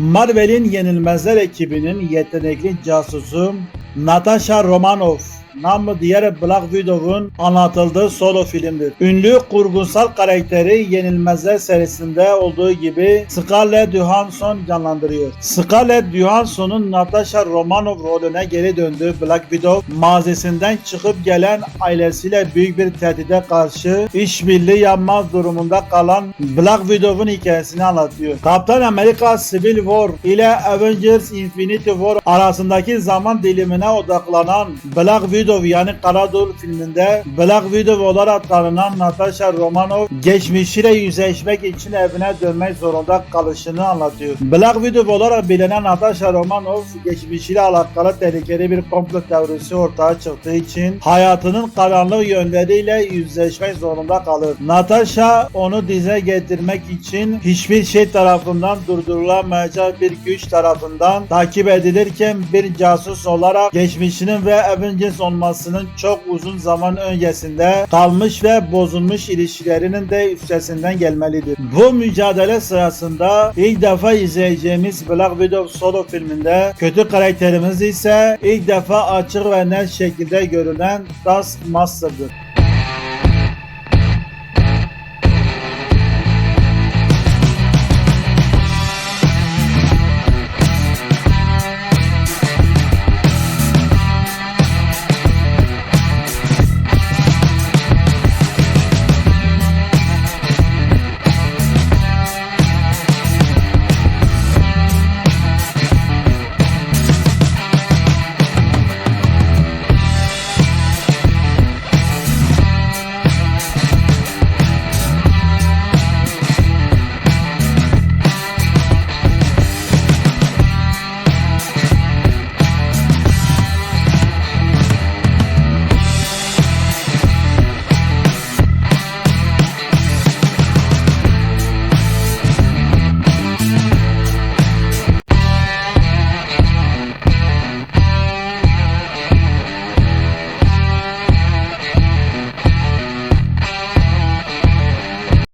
Marvel'in Yenilmezler ekibinin yetenekli casusu Natasha Romanoff namı diğer Black Widow'un anlatıldığı solo filmdir. Ünlü kurgusal karakteri Yenilmezler serisinde olduğu gibi Scarlett Johansson canlandırıyor. Scarlett Johansson'un Natasha Romanoff rolüne geri döndüğü Black Widow mazisinden çıkıp gelen ailesiyle büyük bir tehdide karşı işbirliği yapmaz durumunda kalan Black Widow'un hikayesini anlatıyor. Kaptan Amerika Civil War ile Avengers Infinity War arasındaki zaman dilimine odaklanan Black Widow yani Karadul filminde Black Widow olarak tanınan Natasha Romanoff geçmişiyle yüzleşmek için evine dönmek zorunda kalışını anlatıyor. Black Widow olarak bilinen Natasha Romanoff geçmişiyle alakalı tehlikeli bir komplo teorisi ortaya çıktığı için hayatının karanlık yönleriyle yüzleşmek zorunda kalır. Natasha onu dize getirmek için hiçbir şey tarafından durdurulamayacak bir güç tarafından takip edilirken bir casus olarak geçmişinin ve Avengers olmasının çok uzun zaman öncesinde kalmış ve bozulmuş ilişkilerinin de üstesinden gelmelidir. Bu mücadele sırasında ilk defa izleyeceğimiz Black Widow solo filminde kötü karakterimiz ise ilk defa açık ve net şekilde görülen Taskmaster'dır.